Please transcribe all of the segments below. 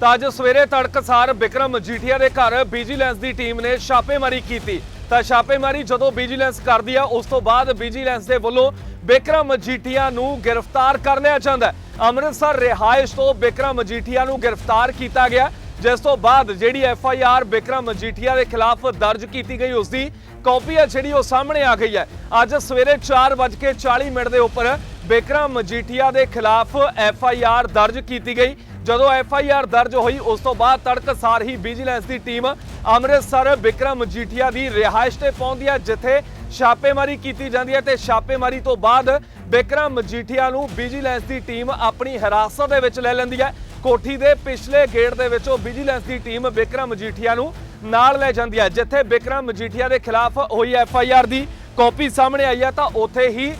ਤਾਂ ਅੱਜ ਸਵੇਰੇ ਤੜਕਸਾਰ ਵਿਕਰਮ ਮਜੀਠੀਆ ਦੇ ਘਰ ਵਿਜੀਲੈਂਸ ਦੀ ਟੀਮ ਨੇ ਛਾਪੇਮਾਰੀ ਕੀਤੀ। ਤਾਂ ਛਾਪੇਮਾਰੀ ਜਦੋਂ ਵਿਜੀਲੈਂਸ ਕਰਦੀ ਆ, ਉਸ ਤੋਂ ਬਾਅਦ ਵਿਜੀਲੈਂਸ ਦੇ ਵੱਲੋਂ ਵਿਕਰਮ ਮਜੀਠੀਆ ਨੂੰ ਗ੍ਰਿਫਤਾਰ ਕਰ ਲਿਆ ਜਾਂਦਾ ਅੰਮ੍ਰਿਤਸਰ ਰਿਹਾਇਸ਼ ਤੋਂ ਵਿਕਰਮ ਮਜੀਠੀਆ ਨੂੰ ਗ੍ਰਿਫਤਾਰ ਕੀਤਾ ਗਿਆ। ਜਿਸ ਤੋਂ ਬਾਅਦ ਜਿਹੜੀ F I R Vikram Majithia ਦੇ ਖਿਲਾਫ ਦਰਜ ਕੀਤੀ ਗਈ, ਉਸ ਦੀ ਕਾਪੀ ਹੈ ਜਿਹੜੀ ਉਹ ਸਾਹਮਣੇ ਆ ਗਈ ਹੈ। ਅੱਜ ਸਵੇਰੇ 4:40 ਮਿੰਟ ਦੇ ਉੱਪਰ ਵਿਕਰਮ ਮਜੀਠੀਆ ਦੇ ਖਿਲਾਫ ਐਫ ਆਈ ਆਰ ਦਰਜ ਕੀਤੀ ਗਈ। ਜਦੋਂ ਐਫ ਆਈ ਆਰ ਦਰਜ ਹੋਈ, ਉਸ ਤੋਂ ਬਾਅਦ ਤੜਕਸਾਰ ਹੀ ਵਿਜੀਲੈਂਸ ਦੀ ਟੀਮ ਅੰਮ੍ਰਿਤਸਰ ਵਿਕਰਮ ਮਜੀਠੀਆ ਦੀ ਰਿਹਾਇਸ਼ ਤੇ ਪਹੁੰਚਦੀ ਹੈ, ਜਿੱਥੇ ਛਾਪੇਮਾਰੀ ਕੀਤੀ ਜਾਂਦੀ ਹੈ ਤੇ ਛਾਪੇਮਾਰੀ ਤੋਂ ਬਾਅਦ ਵਿਕਰਮ ਮਜੀਠੀਆ ਨੂੰ ਵਿਜੀਲੈਂਸ ਦੀ ਟੀਮ ਆਪਣੀ ਹਿਰਾਸਤ ਦੇ ਵਿੱਚ ਲੈ ਲੈਂਦੀ ਹੈ। ਕੋਠੀ ਦੇ ਪਿਛਲੇ ਗੇਟ ਦੇ ਵਿੱਚੋਂ ਵਿਜੀਲੈਂਸ ਦੀ ਟੀਮ ਵਿਕਰਮ ਮਜੀਠੀਆ ਨੂੰ ਨਾਲ ਲੈ ਜਾਂਦੀ ਹੈ, ਜਿੱਥੇ ਵਿਕਰਮ ਮਜੀਠੀਆ ਦੇ ਖਿਲਾਫ ਹੋਈ ਐਫ ਆਈ ਆਰ ਦੀ ਕਾਪੀ ਸਾਹਮਣੇ ਆਈ ਹੈ, ਤਾਂ ਉੱਥੇ ਹੀ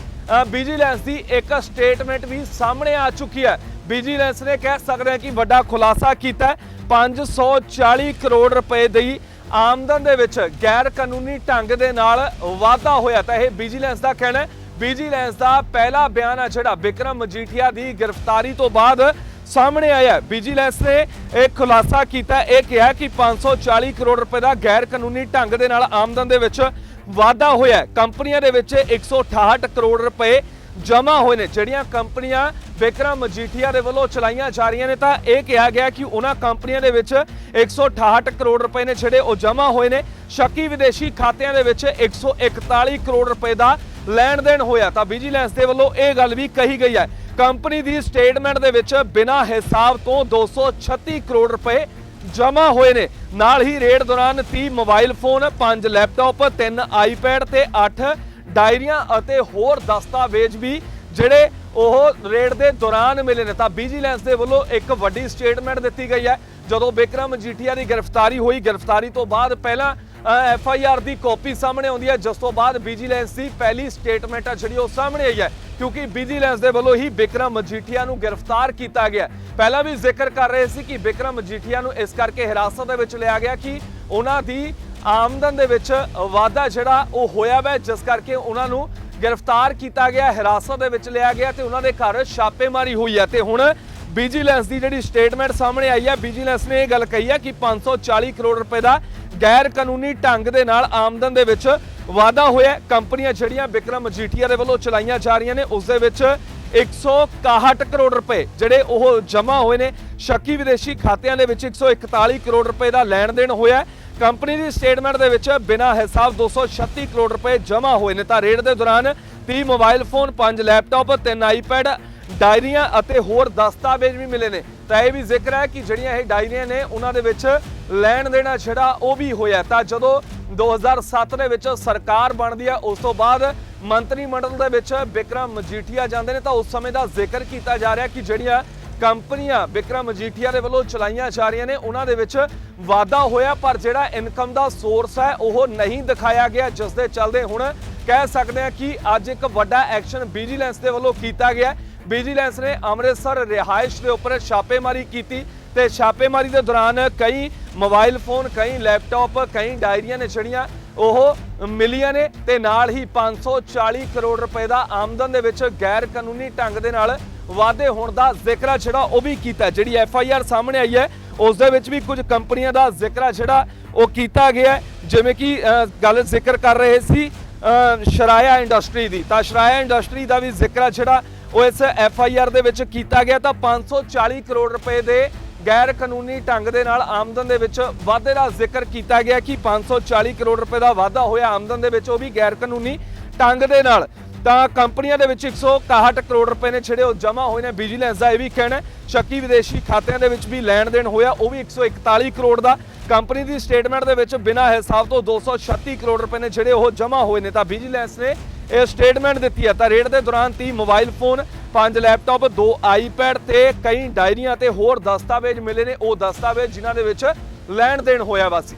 ਵਿਜੀਲੈਂਸ ਦੀ ਇੱਕ ਸਟੇਟਮੈਂਟ ਵੀ ਸਾਹਮਣੇ ਆ ਚੁੱਕੀ ਹੈ। ਵਿਜੀਲੈਂਸ ਨੇ ਕਹਿ ਸਕਦੇ ਹਾਂ ਕਿ ਵੱਡਾ ਖੁਲਾਸਾ ਕੀਤਾ ਹੈ। 540 ਕਰੋੜ ਰੁਪਏ ਦੀ ਆਮਦਨ ਦੇ ਵਿੱਚ ਗੈਰ ਕਾਨੂੰਨੀ ਢੰਗ ਦੇ ਨਾਲ ਵਾਧਾ ਹੋਇਆ। ਤਾਂ ਇਹ ਵਿਜੀਲੈਂਸ ਦਾ ਕਹਿਣਾ ਹੈ। ਵਿਜੀਲੈਂਸ ਦਾ ਪਹਿਲਾ ਬਿਆਨ ਹੈ ਜਿਹੜਾ ਵਿਕਰਮ ਮਜੀਠੀਆ ਦੀ ਗ੍ਰਿਫਤਾਰੀ ਤੋਂ ਬਾਅਦ ਸਾਹਮਣੇ ਆਇਆ ਵਿਜੀਲੈਂਸ ਨੇ ਇਹ ਖੁਲਾਸਾ ਕੀਤਾ। ਇਹ ਕਿਹਾ ਕਿ 540 ਕਰੋੜ ਰੁਪਏ ਦਾ ਗੈਰ ਕਾਨੂੰਨੀ ਢੰਗ ਦੇ ਨਾਲ ਆਮਦਨ ਦੇ ਵਿੱਚ ਵਾਧਾ ਹੋਇਆ ਕੰਪਨੀਆਂ ਦੇ ਵਿੱਚ 168 ਕਰੋੜ ਰੁਪਏ ਜਮ੍ਹਾਂ ਹੋਏ ਨੇ। ਜਿਹੜੀਆਂ ਕੰਪਨੀਆਂ ਵਿਕਰਮ ਮਜੀਠੀਆ ਦੇ ਵੱਲੋਂ ਚਲਾਈਆਂ ਜਾ ਰਹੀਆਂ ਨੇ ਤਾਂ ਇਹ ਕਿਹਾ ਗਿਆ ਕਿ ਉਹਨਾਂ ਕੰਪਨੀਆਂ ਦੇ ਵਿੱਚ 168 ਕਰੋੜ ਰੁਪਏ ਨੇ ਜਿਹੜੇ ਉਹ ਜਮ੍ਹਾਂ ਹੋਏ ਨੇ। ਸ਼ੱਕੀ ਵਿਦੇਸ਼ੀ ਖਾਤਿਆਂ ਦੇ ਵਿੱਚ 141 ਕਰੋੜ ਰੁਪਏ ਦਾ ਲੈਣ ਦੇਣ ਹੋਇਆ ਤਾਂ ਵਿਜੀਲੈਂਸ ਦੇ ਵੱਲੋਂ ਇਹ ਗੱਲ ਵੀ ਕਹੀ ਗਈ ਹੈ। ਕੰਪਨੀ ਦੀ ਸਟੇਟਮੈਂਟ ਦੇ ਵਿੱਚ ਬਿਨਾਂ ਹਿਸਾਬ ਤੋਂ 236 ਕਰੋੜ ਰੁਪਏ ਜਮ੍ਹਾਂ ਹੋਏ ਨੇ। ਨਾਲ ਹੀ ਰੇਡ ਦੌਰਾਨ 30 ਮੋਬਾਈਲ ਫੋਨ 5 ਲੈਪਟਾਪ 3 ਆਈਪੈਡ ਤੇ 8 ਡਾਇਰੀਆਂ ਅਤੇ ਹੋਰ ਦਸਤਾਵੇਜ਼ ਵੀ ਜਿਹੜੇ ਉਹ ਰੇਡ ਦੇ ਦੌਰਾਨ ਮਿਲੇ ਨੇ, ਤਾਂ ਵਿਜੀਲੈਂਸ ਦੇ ਵੱਲੋਂ ਇੱਕ ਵੱਡੀ ਸਟੇਟਮੈਂਟ ਦਿੱਤੀ ਗਈ ਹੈ। ਜਦੋਂ ਬਿਕਰਮ ਜੀਠੀਆ ਦੀ ਗ੍ਰਿਫਤਾਰੀ ਹੋਈ, ਗ੍ਰਿਫਤਾਰੀ ਤੋਂ ਬਾਅਦ ਪਹਿਲਾਂ ਐਫ ਆਈ ਆਰ ਦੀ ਕਾਪੀ ਸਾਹਮਣੇ ਆਉਂਦੀ ਹੈ। ਜਿਸ ਤੋਂ ਬਾਅਦ ਵਿਜੀਲੈਂਸ ਦੀ ਪਹਿਲੀ ਸਟੇਟਮੈਂਟ ਆ ਜਿਹੜੀ ਉਹ ਸਾਹਮਣੇ ਆਈ ਹੈ, ਕਿਉਂਕਿ ਵਿਜੀਲੈਂਸ ਦੇ ਵੱਲੋਂ ਹੀ ਬਿਕਰਮ ਮਜੀਠੀਆ ਨੂੰ ਗ੍ਰਿਫਤਾਰ ਕੀਤਾ ਗਿਆ। ਪਹਿਲਾਂ ਵੀ ਜ਼ਿਕਰ ਕਰ ਰਹੇ ਸੀ ਕਿ ਬਿਕਰਮ ਮਜੀਠੀਆ ਨੂੰ ਇਸ ਕਰਕੇ ਹਿਰਾਸਤ ਦੇ ਵਿੱਚ ਲਿਆ ਗਿਆ ਕਿ ਉਹਨਾਂ ਦੀ ਆਮਦਨ ਦੇ ਵਿੱਚ ਵਾਧਾ ਜਿਹੜਾ ਉਹ ਹੋਇਆ ਵੈ, ਜਿਸ ਕਰਕੇ ਉਹਨਾਂ ਨੂੰ ਗ੍ਰਿਫਤਾਰ ਕੀਤਾ ਗਿਆ, ਹਿਰਾਸਤ ਦੇ ਵਿੱਚ ਲਿਆ ਗਿਆ ਤੇ ਉਹਨਾਂ ਦੇ ਘਰ ਛਾਪੇਮਾਰੀ ਹੋਈ ਹੈ। ਤੇ ਹੁਣ ਵਿਜੀਲੈਂਸ ਦੀ ਜਿਹੜੀ ਸਟੇਟਮੈਂਟ ਸਾਹਮਣੇ ਆਈ ਹੈ ਵਿਜੀਲੈਂਸ ਨੇ ਇਹ ਗੱਲ ਕਹੀ ਹੈ ਕਿ 540 ਕਰੋੜ ਰੁਪਏ ਦਾ ਗੈਰ ਕਾਨੂੰਨੀ ਢੰਗ ਦੇ ਨਾਲ ਆਮਦਨ ਦੇ ਵਿੱਚ ਵਾਧਾ ਹੋਇਆ ਕੰਪਨੀਆਂ ਜਿਹੜੀਆਂ ਵਿਕਰਮ ਮਜੀਠੀਆ ਦੇ ਵੱਲੋਂ ਚਲਾਈਆਂ ਜਾ ਰਹੀਆਂ ਨੇ ਉਸ ਦੇ ਵਿੱਚ 161 ਕਰੋੜ ਰੁਪਏ ਜਿਹੜੇ ਉਹ ਜਮ੍ਹਾਂ ਹੋਏ ਨੇ। ਸ਼ੱਕੀ ਵਿਦੇਸ਼ੀ ਖਾਤਿਆਂ ਦੇ ਵਿੱਚ 141 ਕਰੋੜ ਰੁਪਏ ਦਾ ਲੈਣ ਦੇਣ ਹੋਇਆ ਕੰਪਨੀ ਦੀ ਸਟੇਟਮੈਂਟ ਦੇ ਵਿੱਚ ਬਿਨਾਂ ਹਿਸਾਬ 236 ਕਰੋੜ ਰੁਪਏ ਜਮ੍ਹਾਂ ਹੋਏ ਨੇ। ਤਾਂ ਰੇਡ ਦੇ ਦੌਰਾਨ 30 ਮੋਬਾਈਲ ਫੋਨ 5 ਲੈਪਟਾਪ 3 ਆਈਪੈਡ, ਡਾਇਰੀਆਂ ਅਤੇ ਹੋਰ ਦਸਤਾਵੇਜ਼ ਵੀ ਮਿਲੇ ਨੇ। ਤਾਂ ਇਹ ਵੀ ਜ਼ਿਕਰ ਹੈ ਕਿ ਜਿਹੜੀਆਂ ਇਹ ਡਾਇਰੀਆਂ ਨੇ, ਉਹਨਾਂ ਦੇ ਵਿੱਚ ਲੈਣ ਦੇਣਾ ਜਿਹੜਾ ਉਹ ਵੀ ਹੋਇਆ ਤਾਂ ਜਦੋਂ 2007 ਦੇ ਵਿੱਚ ਸਰਕਾਰ ਬਣਦੀ ਹੈ, ਉਸ ਤੋਂ ਬਾਅਦ ਮੰਤਰੀ ਮੰਡਲ ਦੇ ਵਿੱਚ ਬਿਕਰਮ ਮਜੀਠੀਆ ਜਾਂਦੇ ਨੇ। ਤਾਂ ਉਸ ਸਮੇਂ ਦਾ ਜ਼ਿਕਰ ਕੀਤਾ ਜਾ ਰਿਹਾ ਕਿ ਜਿਹੜੀਆਂ ਕੰਪਨੀਆਂ ਵਿਕਰਮ ਮਜੀਠੀਆ ਦੇ ਵੱਲੋਂ ਚਲਾਈਆਂ ਜਾ ਰਹੀਆਂ ਨੇ। ਉਹਨਾਂ ਦੇ ਵਿੱਚ ਵਾਧਾ ਹੋਇਆ, ਪਰ ਜਿਹੜਾ ਇਨਕਮ ਦਾ ਸੋਰਸ ਹੈ, ਉਹ ਨਹੀਂ ਦਿਖਾਇਆ ਗਿਆ, ਜਿਸ ਦੇ ਚੱਲਦੇ ਹੁਣ ਕਹਿ ਸਕਦੇ ਹਾਂ ਕਿ ਅੱਜ ਇੱਕ ਵੱਡਾ ਐਕਸ਼ਨ ਵਿਜੀਲੈਂਸ ਦੇ ਵੱਲੋਂ ਕੀਤਾ ਗਿਆ ਵਿਜੀਲੈਂਸ ਨੇ ਅੰਮ੍ਰਿਤਸਰ ਰਿਹਾਇਸ਼ ਦੇ ਉੱਪਰ ਛਾਪੇਮਾਰੀ ਕੀਤੀ ਤੇ ਛਾਪੇਮਾਰੀ ਦੇ ਦੌਰਾਨ ਕਈ ਮੋਬਾਈਲ ਫੋਨ, ਕਈ ਲੈਪਟਾਪ, ਕਈ ਡਾਇਰੀਆਂ ਨੇ ਜਿਹੜੀਆਂ ਉਹ ਮਿਲੀਆਂ ਨੇ ਤੇ ਨਾਲ ਹੀ 540 ਕਰੋੜ ਰੁਪਏ ਦਾ ਆਮਦਨ ਦੇ ਵਿੱਚ ਗੈਰ ਕਾਨੂੰਨੀ ਢੰਗ ਦੇ ਨਾਲ ਵਾਧੇ ਹੋਣ ਦਾ ਜ਼ਿਕਰ ਜਿਹੜਾ ਉਹ ਵੀ ਕੀਤਾ। ਜਿਹੜੀ ਐਫ ਆਈ ਆਰ ਸਾਹਮਣੇ ਆਈ ਹੈ, ਉਸ ਦੇ ਵਿੱਚ ਵੀ ਕੁਝ ਕੰਪਨੀਆਂ ਦਾ ਜ਼ਿਕਰ ਜਿਹੜਾ ਉਹ ਕੀਤਾ ਗਿਆ ਜਿਵੇਂ ਕਿ ਗੱਲ ਜ਼ਿਕਰ ਕਰ ਰਹੇ ਸੀ ਸ਼ਰਾਇਆ ਇੰਡਸਟਰੀ ਦੀ। ਤਾਂ ਸ਼ਰਾਇਆ ਇੰਡਸਟਰੀ ਦਾ ਵੀ ਜ਼ਿਕਰ ਜਿਹੜਾ ਉਹ ਇਸ ਐਫ ਆਈ ਆਰ ਦੇ ਵਿੱਚ ਕੀਤਾ ਗਿਆ। ਤਾਂ 540 ਕਰੋੜ ਰੁਪਏ ਦੇ ਗੈਰ ਕਾਨੂੰਨੀ ਢੰਗ ਦੇ ਨਾਲ ਆਮਦਨ ਦੇ ਵਿੱਚ ਵਾਧੇ ਦਾ ਜ਼ਿਕਰ ਕੀਤਾ ਗਿਆ ਕਿ 540 ਕਰੋੜ ਰੁਪਏ ਦਾ ਵਾਧਾ ਹੋਇਆ। ਆਮਦਨ ਦੇ ਵਿੱਚ ਉਹ ਵੀ ਗੈਰ ਕਾਨੂੰਨੀ ਢੰਗ ਦੇ ਨਾਲ। ਤਾਂ ਕੰਪਨੀਆਂ ਦੇ ਵਿੱਚ 161 ਕਰੋੜ ਰੁਪਏ ਨੇ ਜਿਹੜੇ ਉਹ ਜਮ੍ਹਾਂ ਹੋਏ ਨੇ। ਵਿਜੀਲੈਂਸ ਦਾ ਇਹ ਵੀ ਕਹਿਣਾ ਹੈ। ਸ਼ੱਕੀ ਵਿਦੇਸ਼ੀ ਖਾਤਿਆਂ ਦੇ ਵਿੱਚ ਵੀ ਲੈਣ ਦੇਣ ਹੋਇਆ, ਉਹ ਵੀ 141 ਕਰੋੜ ਦਾ। ਕੰਪਨੀ ਦੀ ਸਟੇਟਮੈਂਟ ਦੇ ਵਿੱਚ ਬਿਨਾਂ ਹਿਸਾਬ ਤੋਂ 236 ਕਰੋੜ ਰੁਪਏ ਨੇ ਜਿਹੜੇ ਉਹ ਜਮ੍ਹਾਂ ਹੋਏ ਨੇ। ਤਾਂ ਵਿਜੀਲੈਂਸ ਨੇ ਇਹ ਸਟੇਟਮੈਂਟ ਦਿੱਤੀ ਹੈ। ਤਾਂ ਰੇਡ ਦੇ ਦੌਰਾਨ 30 ਮੋਬਾਈਲ ਫੋਨ 5 ਲੈਪਟਾਪ 2 ਆਈਪੈਡ ਤੇ ਕਈ ਡਾਇਰੀਆਂ ਤੇ ਹੋਰ ਦਸਤਾਵੇਜ਼ ਮਿਲੇ ਨੇ। ਉਹ ਦਸਤਾਵੇਜ਼ ਜਿਨ੍ਹਾਂ ਦੇ ਵਿੱਚ ਲੈਣ ਦੇਣ ਹੋਇਆ ਵਾ ਸੀ।